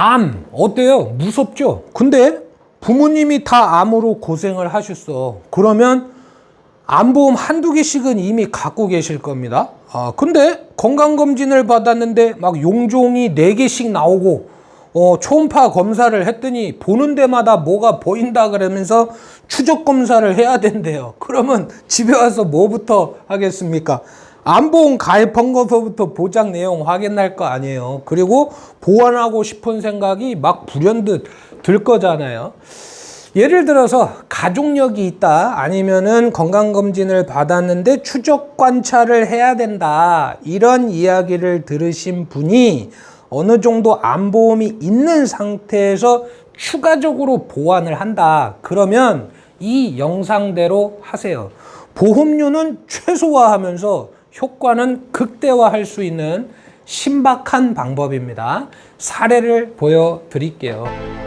암 어때요? 무섭죠? 근데 부모님이 다 암으로 고생을 하셨어. 그러면 암보험 한두 개씩은 이미 갖고 계실 겁니다. 아, 근데 건강검진을 받았는데 막 용종이 네개씩 나오고 어, 초음파 검사를 했더니 보는 데마다 뭐가 보인다 그러면서 추적 검사를 해야 된대요. 그러면 집에 와서 뭐부터 하겠습니까? 암보험 가입한 것부터 보장 내용 확인할 거 아니에요. 그리고 보완하고 싶은 생각이 막 불현듯 들 거잖아요. 예를 들어서 가족력이 있다 아니면은 건강검진을 받았는데 추적 관찰을 해야 된다 이런 이야기를 들으신 분이 어느 정도 암보험이 있는 상태에서 추가적으로 보완을 한다 그러면 이 영상대로 하세요 보험료는 최소화하면서 효과는 극대화할 수 있는 신박한 방법입니다 사례를 보여드릴게요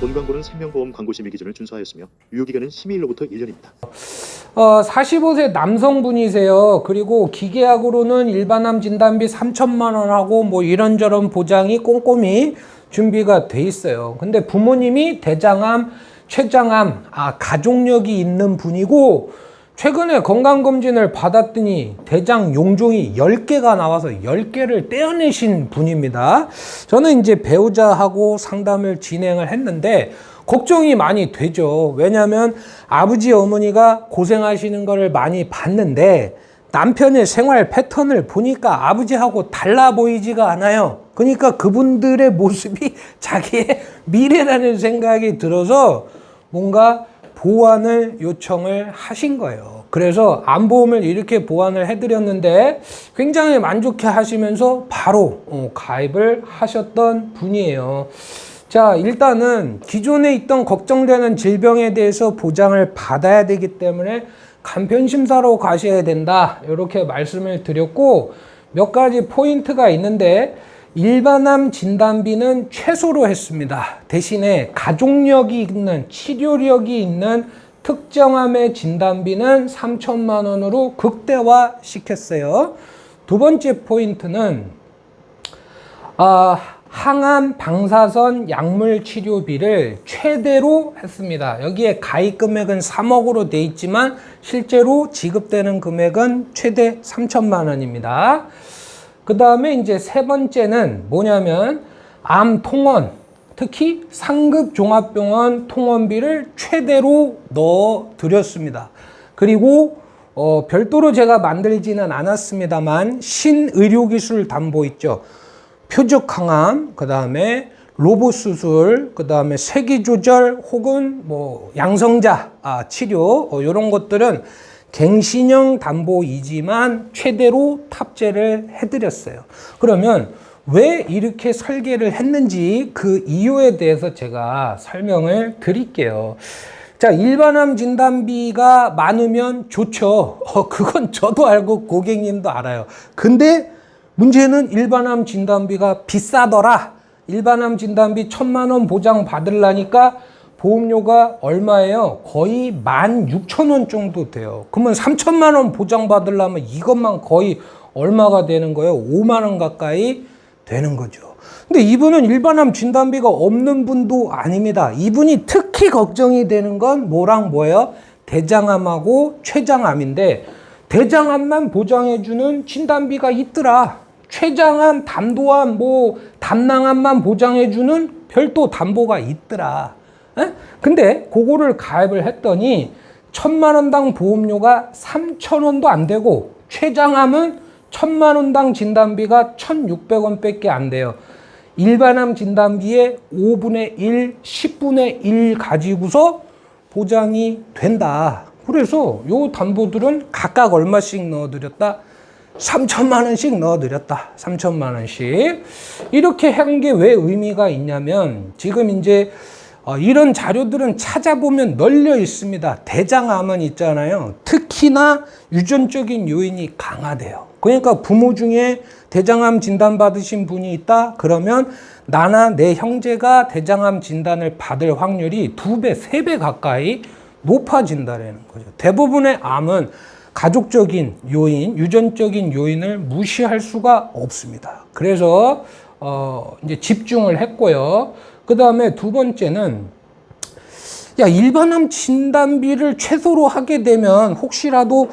본 광고는 생명보험 광고 심의 기준을 준수하였으며 유효기간은 심의일로부터 1년입니다. 어, 45세 남성분이세요. 그리고 기계약으로는 일반암 진단비 3천만 원하고 뭐 이런저런 보장이 꼼꼼히 준비가 돼 있어요. 근데 부모님이 대장암, 췌장암, 아, 가족력이 있는 분이고 최근에 건강검진을 받았더니 대장 용종이 10개가 나와서 10개를 떼어내신 분입니다. 저는 이제 배우자하고 상담을 진행을 했는데 걱정이 많이 되죠. 왜냐하면 아버지 어머니가 고생하시는 거를 많이 봤는데 남편의 생활 패턴을 보니까 아버지하고 달라 보이지가 않아요. 그러니까 그분들의 모습이 자기의 미래라는 생각이 들어서 뭔가 보완을 요청을 하신 거예요. 그래서 암보험을 이렇게 보완을 해드렸는데 굉장히 만족해 하시면서 바로 어, 가입을 하셨던 분이에요. 자, 일단은 기존에 있던 걱정되는 질병에 대해서 보장을 받아야 되기 때문에 간편심사로 가셔야 된다. 이렇게 말씀을 드렸고 몇 가지 포인트가 있는데 일반암 진단비는 최소로 했습니다. 대신에 가족력이 있는 치료력이 있는 특정암의 진단비는 3천만 원으로 극대화 시켰어요. 두 번째 포인트는 아, 항암 방사선 약물 치료비를 최대로 했습니다. 여기에 가입 금액은 3억으로 돼 있지만 실제로 지급되는 금액은 최대 3천만 원입니다. 그 다음에 이제 세 번째는 뭐냐면 암 통원, 특히 상급 종합병원 통원비를 최대로 넣어 드렸습니다. 그리고 어, 별도로 제가 만들지는 않았습니다만 신의료기술 담보 있죠. 표적 항암, 그 다음에 로봇 수술, 그 다음에 세기 조절 혹은 뭐 양성자 아, 치료 어, 이런 것들은 갱신형 담보이지만 최대로 탑재를 해드렸어요. 그러면 왜 이렇게 설계를 했는지 그 이유에 대해서 제가 설명을 드릴게요. 자, 일반암 진단비가 많으면 좋죠. 어, 그건 저도 알고 고객님도 알아요. 근데 문제는 일반암 진단비가 비싸더라. 일반암 진단비 천만 원 보장 받으려니까 보험료가 얼마예요? 거의 만 육천 원 정도 돼요. 그러면 삼천만 원 보장 받으려면 이것만 거의 얼마가 되는 거예요? 5만 원 가까이 되는 거죠. 근데 이분은 일반암 진단비가 없는 분도 아닙니다. 이분이 특히 걱정이 되는 건 뭐랑 뭐예요? 대장암하고 췌장암인데 대장암만 보장해주는 진단비가 있더라. 췌장암, 담도암, 뭐 담낭암만 보장해주는 별도 담보가 있더라. 에? 근데 그거를 가입을 했더니 천만 원당 보험료가 삼천 원도 안 되고 췌장암은 천만 원당 진단비가 천육백 원밖에 안 돼요. 일반암 진단비의 5분의 1, 10분의 1 가지고서 보장이 된다. 그래서 요 담보들은 각각 얼마씩 넣어드렸다? 3천만 원씩 넣어드렸다. 3천만 원씩. 이렇게 한 게 왜 의미가 있냐면 지금 이제 어, 이런 자료들은 찾아보면 널려 있습니다. 대장암은 있잖아요. 특히나 유전적인 요인이 강하대요. 그러니까 부모 중에 대장암 진단 받으신 분이 있다? 그러면 나나 내 형제가 대장암 진단을 받을 확률이 두 배, 세 배 가까이 높아진다라는 거죠. 대부분의 암은 가족적인 요인, 유전적인 요인을 무시할 수가 없습니다. 그래서 어 이제 집중을 했고요. 그 다음에 두 번째는 야 일반암 진단비를 최소로 하게 되면 혹시라도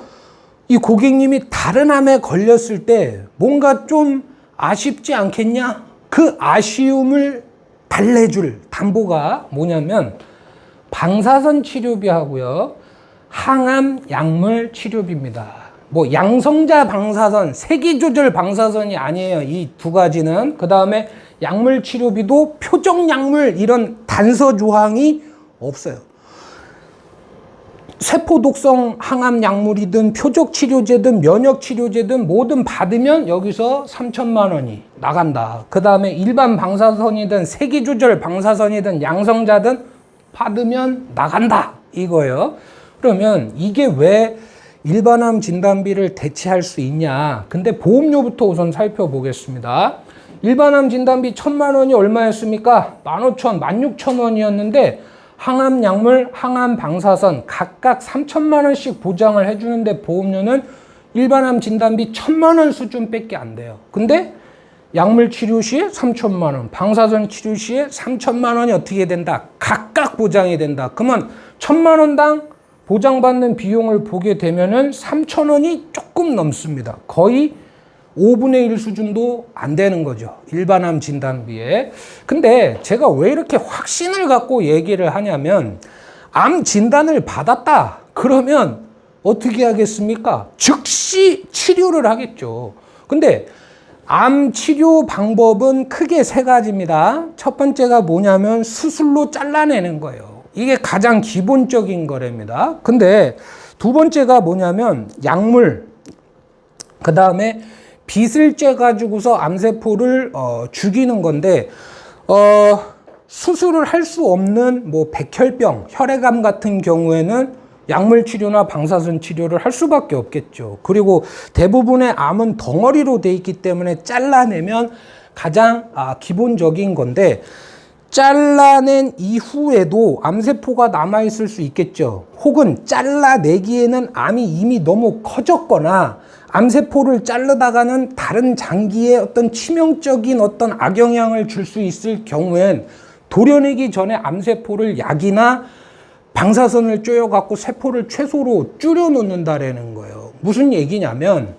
이 고객님이 다른 암에 걸렸을 때 뭔가 좀 아쉽지 않겠냐? 그 아쉬움을 달래줄 담보가 뭐냐면 방사선 치료비 하고요. 항암 약물 치료비입니다. 뭐 양성자 방사선, 세기 조절 방사선이 아니에요. 이 두 가지는. 그다음에 약물 치료비도 표적 약물 이런 단서 조항이 없어요. 세포 독성 항암 약물이든 표적 치료제든 면역 치료제든 뭐든 받으면 여기서 3천만 원이 나간다. 그 다음에 일반 방사선이든 세기 조절 방사선이든 양성자든 받으면 나간다. 이거예요. 그러면 이게 왜 일반암 진단비를 대체할 수 있냐? 근데 보험료부터 우선 살펴보겠습니다. 일반암 진단비 천만 원이 얼마였습니까? 만 오천, 만 육천 원이었는데 항암 약물, 항암 방사선 각각 3천만 원씩 보장을 해주는데 보험료는 일반암 진단비 천만 원 수준밖에 안 돼요. 근데 약물 치료 시에 3천만 원, 방사선 치료 시에 3천만 원이 어떻게 된다? 각각 보장이 된다. 그러면 천만 원당 보장받는 비용을 보게 되면은 3천 원이 조금 넘습니다. 거의 5분의 1 수준도 안 되는 거죠. 일반암 진단비에. 근데 제가 왜 이렇게 확신을 갖고 얘기를 하냐면, 암 진단을 받았다. 그러면 어떻게 하겠습니까? 즉시 치료를 하겠죠. 근데 암 치료 방법은 크게 세 가지입니다. 첫 번째가 뭐냐면 수술로 잘라내는 거예요. 이게 가장 기본적인 거랍니다. 근데 두 번째가 뭐냐면 약물, 그 다음에 빛을 쬐 가지고서 암세포를 어, 죽이는 건데 어, 수술을 할 수 없는 뭐 백혈병, 혈액암 같은 경우에는 약물 치료나 방사선 치료를 할 수밖에 없겠죠. 그리고 대부분의 암은 덩어리로 돼 있기 때문에 잘라내면 가장 아, 기본적인 건데 잘라낸 이후에도 암세포가 남아있을 수 있겠죠. 혹은 잘라내기에는 암이 이미 너무 커졌거나 암세포를 자르다가는 다른 장기에 어떤 치명적인 어떤 악영향을 줄 수 있을 경우엔 도려내기 전에 암세포를 약이나 방사선을 쪼여갖고 세포를 최소로 줄여 놓는다라는 거예요. 무슨 얘기냐면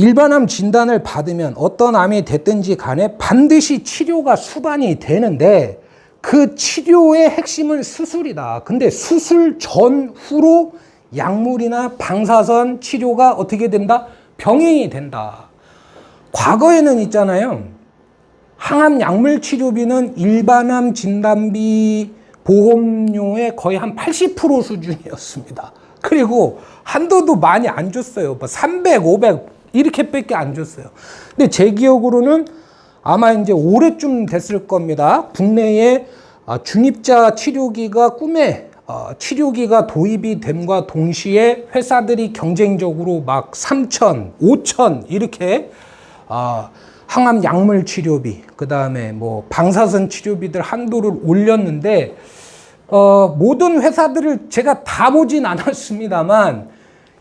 일반암 진단을 받으면 어떤 암이 됐든지 간에 반드시 치료가 수반이 되는데 그 치료의 핵심은 수술이다. 근데 수술 전후로 약물이나 방사선 치료가 어떻게 된다? 병행이 된다. 과거에는 있잖아요. 항암 약물 치료비는 일반암 진단비 보험료의 거의 한 80% 수준이었습니다. 그리고 한도도 많이 안 줬어요. 뭐 300, 500 이렇게밖에 안 줬어요. 근데 제 기억으로는 아마 이제 올해쯤 됐을 겁니다. 국내에 아, 중입자 치료기가 꿈에 어, 치료기가 도입이 됨과 동시에 회사들이 경쟁적으로 막 3천, 5천 이렇게 아, 항암 약물 치료비, 그 다음에 뭐 방사선 치료비들 한도를 올렸는데 어, 모든 회사들을 제가 다 보진 않았습니다만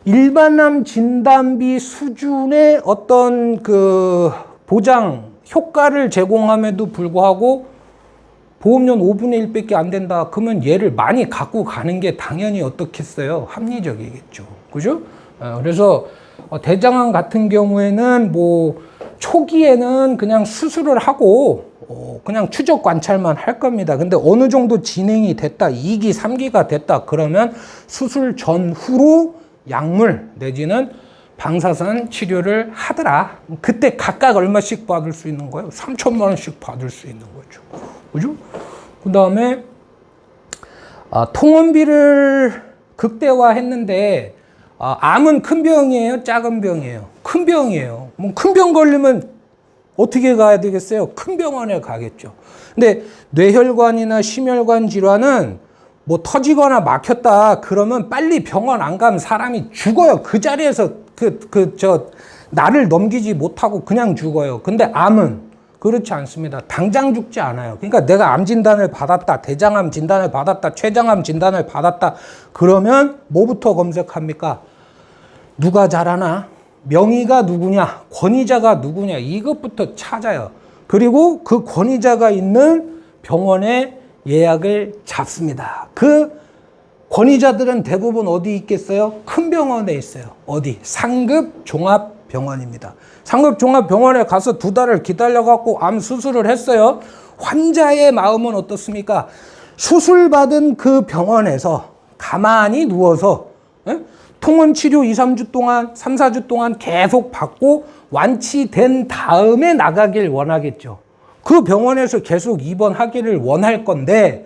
일반암 진단비 수준의 어떤 그 보장 효과를 제공함에도 불구하고 보험료는 5분의 1밖에 안 된다. 그러면 얘를 많이 갖고 가는 게 당연히 어떻겠어요? 합리적이겠죠. 그죠? 어, 그래서 어, 대장암 같은 경우에는 뭐 초기에는 그냥 수술을 하고 어, 그냥 추적 관찰만 할 겁니다. 근데 어느 정도 진행이 됐다, 2기, 3기가 됐다, 그러면 수술 전후로 약물 내지는 방사선 치료를 하더라. 그때 각각 얼마씩 받을 수 있는 거예요? 3천만 원씩 받을 수 있는 거죠. 그죠? 그 다음에, 아, 통원비를 극대화했는데, 아, 암은 큰 병이에요? 작은 병이에요? 큰 병이에요. 뭐 큰 병 걸리면 어떻게 가야 되겠어요? 큰 병원에 가겠죠. 근데 뇌혈관이나 심혈관 질환은 뭐 터지거나 막혔다 그러면 빨리 병원 안 가면 사람이 죽어요. 그 자리에서 그, 그, 저, 나를 넘기지 못하고 그냥 죽어요. 근데 암은 그렇지 않습니다. 당장 죽지 않아요. 그러니까 내가 암 진단을 받았다, 대장암 진단을 받았다, 췌장암 진단을 받았다. 그러면 뭐부터 검색합니까? 누가 잘하나? 명의가 누구냐? 권위자가 누구냐? 이것부터 찾아요. 그리고 그 권위자가 있는 병원에 예약을 잡습니다. 그 권위자들은 대부분 어디 있겠어요? 큰 병원에 있어요. 어디? 상급 종합 병원입니다. 상급 종합 병원에 가서 두 달을 기다려 갖고 암 수술을 했어요. 환자의 마음은 어떻습니까? 수술받은 그 병원에서 가만히 누워서 예? 통원 치료 2, 3주 동안, 3, 4주 동안 계속 받고 완치된 다음에 나가길 원하겠죠. 그 병원에서 계속 입원하기를 원할 건데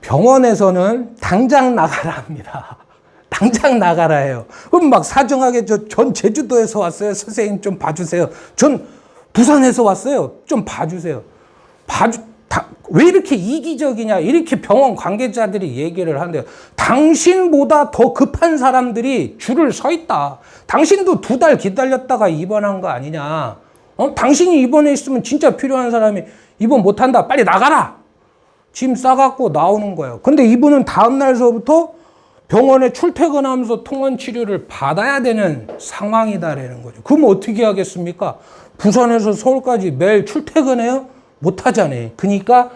병원에서는 당장 나가라 합니다. 당장 나가라 해요. 그럼 막 사정하게 저 전 제주도에서 왔어요. 선생님 좀 봐주세요. 전 부산에서 왔어요. 좀 봐주세요. 봐주 다, 왜 이렇게 이기적이냐 이렇게 병원 관계자들이 얘기를 한대요. 당신보다 더 급한 사람들이 줄을 서 있다. 당신도 두 달 기다렸다가 입원한 거 아니냐. 어? 당신이 입원해 있으면 진짜 필요한 사람이 입원 못한다. 빨리 나가라. 짐 싸갖고 나오는 거예요. 근데 이분은 다음 날서부터 병원에 출퇴근하면서 통원 치료를 받아야 되는 상황이다라는 거죠. 그럼 어떻게 하겠습니까? 부산에서 서울까지 매일 출퇴근해요? 못 하잖아요. 그러니까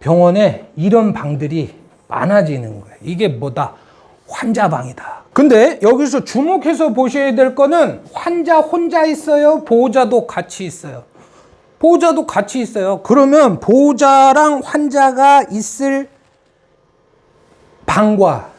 병원에 이런 방들이 많아지는 거예요. 이게 뭐다? 환자방이다. 근데 여기서 주목해서 보셔야 될 거는 환자 혼자 있어요? 보호자도 같이 있어요? 보호자도 같이 있어요. 그러면 보호자랑 환자가 있을 방과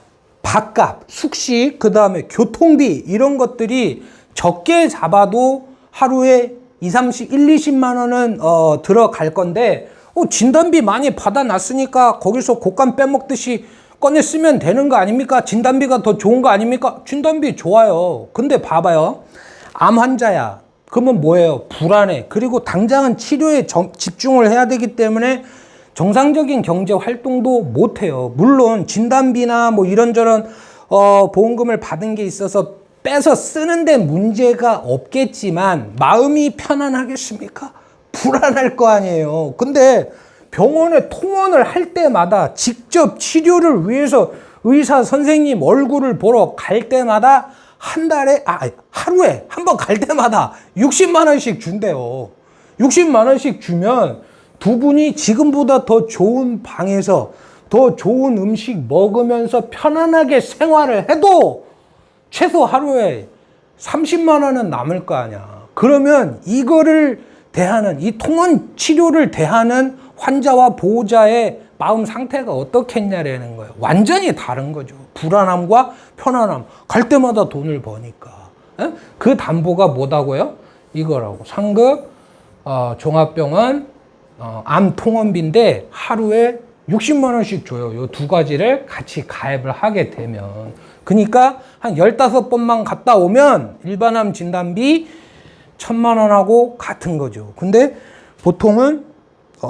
밥값, 숙식, 그 다음에 교통비 이런 것들이 적게 잡아도 하루에 2, 30, 1, 20만 원은 어, 들어갈 건데 어, 진단비 많이 받아놨으니까 거기서 곶감 빼먹듯이 꺼내 쓰면 되는 거 아닙니까? 진단비가 더 좋은 거 아닙니까? 진단비 좋아요. 근데 봐봐요. 암 환자야. 그러면 뭐예요? 불안해. 그리고 당장은 치료에 정- 집중을 해야 되기 때문에 정상적인 경제 활동도 못 해요. 물론 진단비나 뭐 이런저런 어, 보험금을 받은 게 있어서 빼서 쓰는데 문제가 없겠지만 마음이 편안하겠습니까? 불안할 거 아니에요. 근데 병원에 통원을 할 때마다 직접 치료를 위해서 의사 선생님 얼굴을 보러 갈 때마다 한 달에 아 하루에 한 번 갈 때마다 60만 원씩 준대요. 60만 원씩 주면 두 분이 지금보다 더 좋은 방에서 더 좋은 음식 먹으면서 편안하게 생활을 해도 최소 하루에 30만 원은 남을 거 아니야. 그러면 이거를 대하는 이 통원 치료를 대하는 환자와 보호자의 마음 상태가 어떻겠냐라는 거예요. 완전히 다른 거죠. 불안함과 편안함. 갈 때마다 돈을 버니까. 에? 그 담보가 뭐다고요? 이거라고. 상급 어, 종합병원 어, 암 통원비인데 하루에 60만 원씩 줘요. 요 두 가지를 같이 가입을 하게 되면. 그러니까 한 15번만 갔다 오면 일반암 진단비 천만 원하고 같은 거죠. 근데 보통은 어,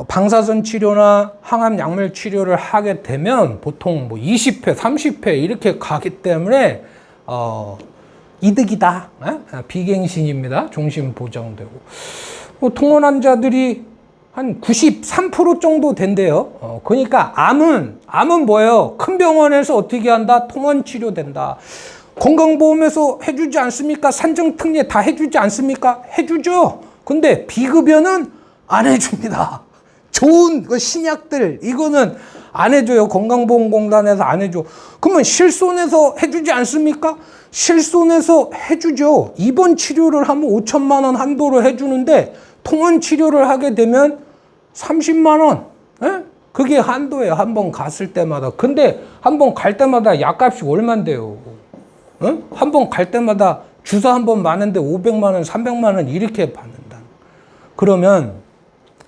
방사선 치료나 항암 약물 치료를 하게 되면 보통 뭐 20회, 30회 이렇게 가기 때문에 어, 이득이다. 에? 비갱신입니다. 종신 보장되고. 어, 통원 환자들이 한 93% 정도 된대요. 어, 그러니까 암은 암은 뭐예요? 큰 병원에서 어떻게 한다? 통원 치료된다. 건강보험에서 해주지 않습니까? 산정특례 다 해주지 않습니까? 해주죠. 근데 비급여는 안 해줍니다. 좋은 그 신약들 이거는 안 해줘요. 건강보험공단에서 안 해줘. 그러면 실손해서 해주지 않습니까? 실손해서 해주죠. 입원 치료를 하면 5천만 원 한도로 해주는데 통원 치료를 하게 되면 30만 원. 예? 그게 한도예요. 한 번 갔을 때마다. 근데 한 번 갈 때마다 약값이 얼만데요. 어? 한번 갈 때마다 주사 한번 맞는데 500만 원, 300만 원 이렇게 받는다. 그러면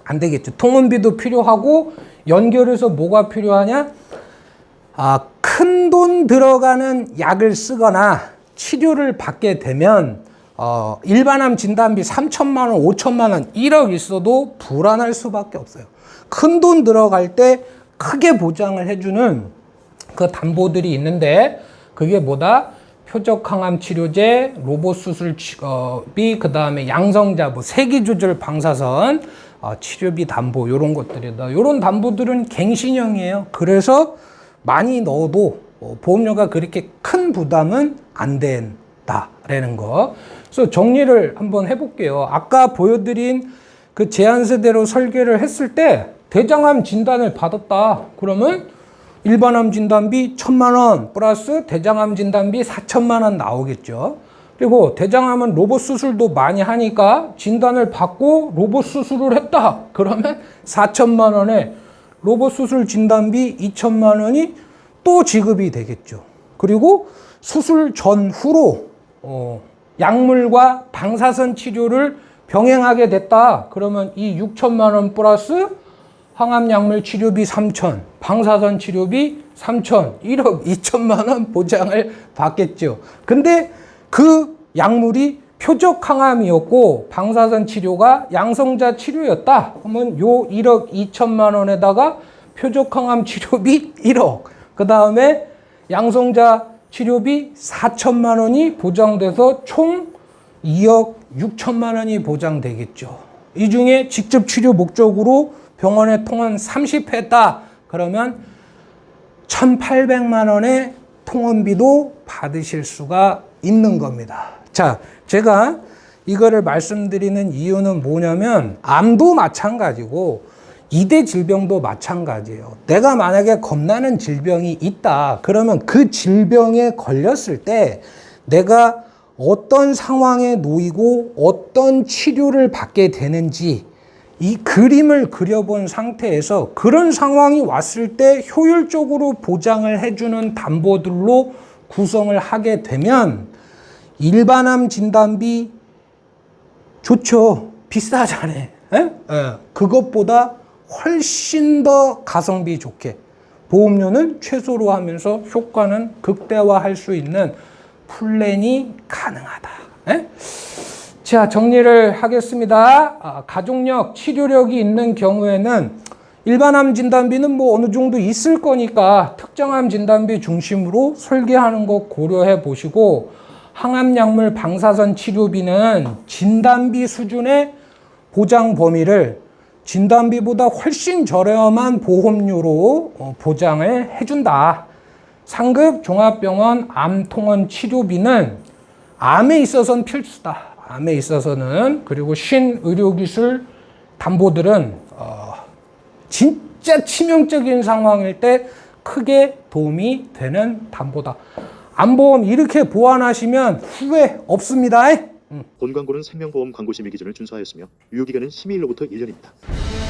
안 되겠죠. 통원비도 필요하고 연결해서 뭐가 필요하냐? 아, 큰 돈 들어가는 약을 쓰거나 치료를 받게 되면 어, 일반암 진단비 3천만 원, 5천만 원, 1억 있어도 불안할 수밖에 없어요. 큰 돈 들어갈 때 크게 보장을 해주는 그 담보들이 있는데 그게 뭐다? 표적 항암 치료제, 로봇 수술 치료비, 그 다음에 양성자, 뭐 세기 조절 방사선 어, 치료비 담보 이런 것들이다. 이런 담보들은 갱신형이에요. 그래서 많이 넣어도 어, 보험료가 그렇게 큰 부담은 안 된다라는 거. 그래서 정리를 한번 해볼게요. 아까 보여드린 그 제한세대로 설계를 했을 때 대장암 진단을 받았다. 그러면 일반암 진단비 천만 원 플러스 대장암 진단비 4천만 원 나오겠죠. 그리고 대장암은 로봇 수술도 많이 하니까 진단을 받고 로봇 수술을 했다. 그러면 4천만 원에 로봇 수술 진단비 2천만 원이 또 지급이 되겠죠. 그리고 수술 전후로 어, 약물과 방사선 치료를 병행하게 됐다. 그러면 이 6천만 원 플러스 항암 약물 치료비 3천, 방사선 치료비 3천, 1억 2천만 원 보장을 받겠죠. 근데 그 약물이 표적 항암이었고 방사선 치료가 양성자 치료였다. 그러면 요 1억 2천만 원에다가 표적 항암 치료비 1억, 그 다음에 양성자 치료비 4천만 원이 보장돼서 총 2억 6천만 원이 보장되겠죠. 이 중에 직접 치료 목적으로 병원에 통원 30회다. 그러면 1,800만 원의 통원비도 받으실 수가 있는 겁니다. 자, 제가 이거를 말씀드리는 이유는 뭐냐면 암도 마찬가지고 이대 질병도 마찬가지예요. 내가 만약에 겁나는 질병이 있다. 그러면 그 질병에 걸렸을 때 내가 어떤 상황에 놓이고 어떤 치료를 받게 되는지 이 그림을 그려본 상태에서 그런 상황이 왔을 때 효율적으로 보장을 해주는 담보들로 구성을 하게 되면 일반암 진단비 좋죠. 비싸잖아. 에? 에. 그것보다 훨씬 더 가성비 좋게 보험료는 최소로 하면서 효과는 극대화할 수 있는 플랜이 가능하다. 에? 자, 정리를 하겠습니다. 아, 가족력, 치료력이 있는 경우에는 일반암 진단비는 뭐 어느 정도 있을 거니까 특정암 진단비 중심으로 설계하는 거 고려해 보시고 항암 약물 방사선 치료비는 진단비 수준의 보장 범위를 진단비보다 훨씬 저렴한 보험료로 어, 보장을 해준다. 상급 종합병원 암통원 치료비는 암에 있어서는 필수다. 암에 있어서는 그리고 신 의료기술 담보들은 어, 진짜 치명적인 상황일 때 크게 도움이 되는 담보다. 암보험 이렇게 보완하시면 후회 없습니다. 본 광고는 생명보험 광고 심의 기준을 준수하였으며 유효기간은 심의일로부터 1년입니다.